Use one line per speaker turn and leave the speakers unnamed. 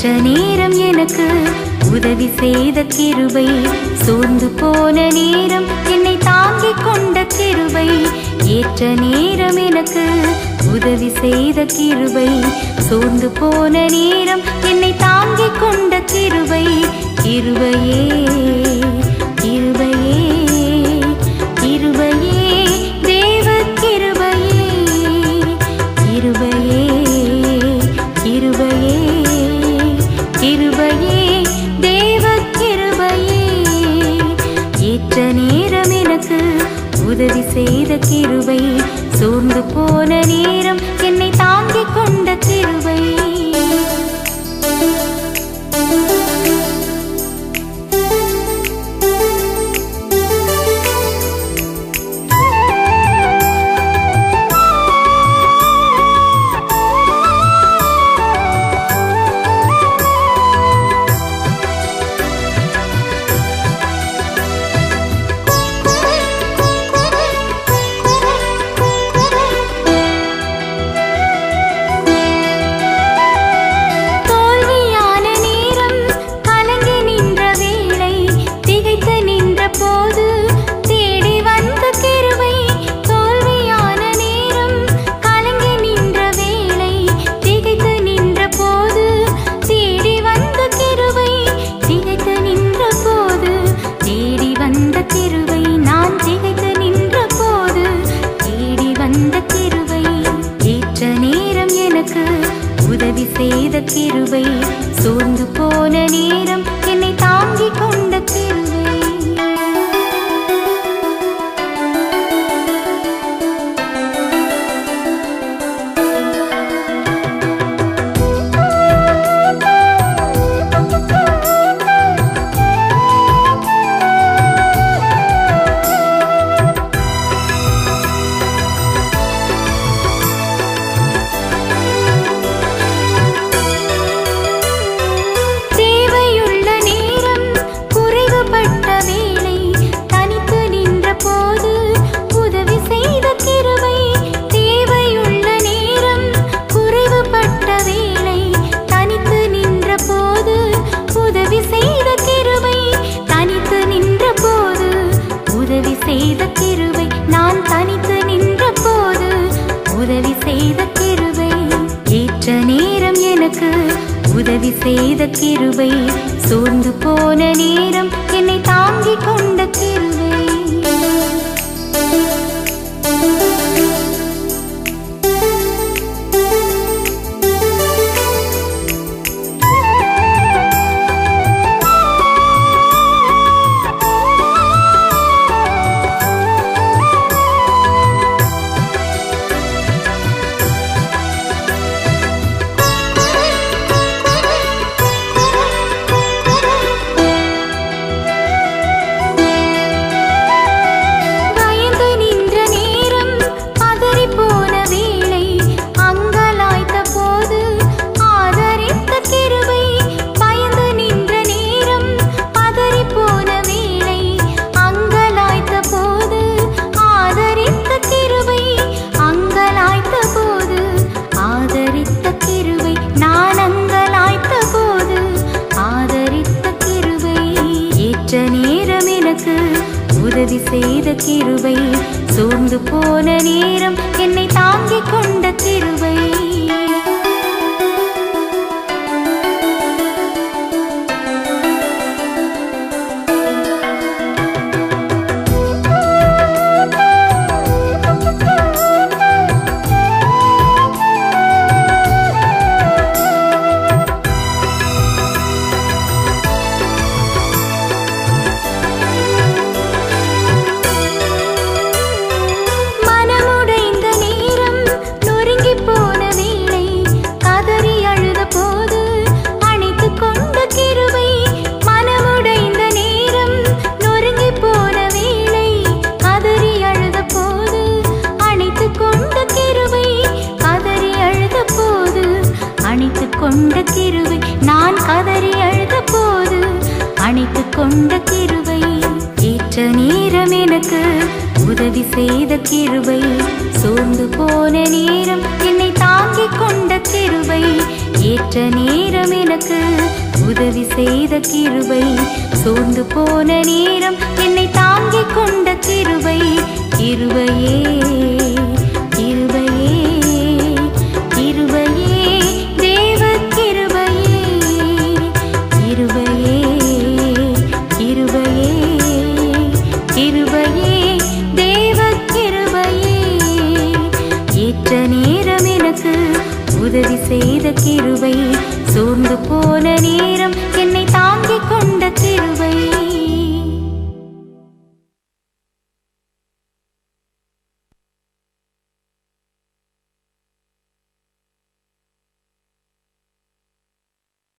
உற்ற நேரம் எனக்கு உதவி செய்த கிருபை. சோர்ந்து போன நேரம் என்னை தாங்கிக் கொண்ட கிருபை. ஏற்ற நேரம் எனக்கு உதவி செய்த கிருபை. சோர்ந்து போன நேரம் என்னை தாங்கிக் கொண்ட கிருபை. கிருபையே. தேவ கிருபையே ஏற்ற நேரம் எனக்கு உதவி செய்த கிருபை. சோர்ந்து போன நேரம் என்னை தாங்கிக் கொண்ட போது தேடி வந்த கிருபை தோல்வியான நேரம் கலங்கி நின்ற வேளை திகைத்து நின்ற போது தேடி வந்த கிருபை திகைத்து நின்ற போது தேடி வந்த கிருபை நான் திகைத்து நின்ற போது தேடி வந்த கிருபை ஏற்ற நேரம் எனக்கு உதவி செய்த கிருபை சோர்ந்து போன நேரம் என்னை தாங்கிக் கொண்ட கிருபை உதவி செய்த கிருபை சோர்ந்து போன நேரம் என்னை தாங்கிக் கொண்ட கிருபை. செய்த கிருவை சோர்ந்து போன நேரம் என்னை தாங்கிக் கொண்ட கிருவை அணைத்து கொண்ட கிருவை ஏற்ற நேரம் எனக்கு உதவி செய்த கிருவை சோர்ந்து போன நேரம் என்னை தாங்கிக் கொண்ட கிருவை ஏற்ற நேரம் எனக்கு உதவி செய்த கிருவை சோர்ந்து போன நேரம் என்னை தாங்கிக் கொண்ட கிருவை கிருவையே உதவி செய்த கிருவை சோர்ந்து போன நேரம் என்னை தாங்கிக் கொண்ட கிருவை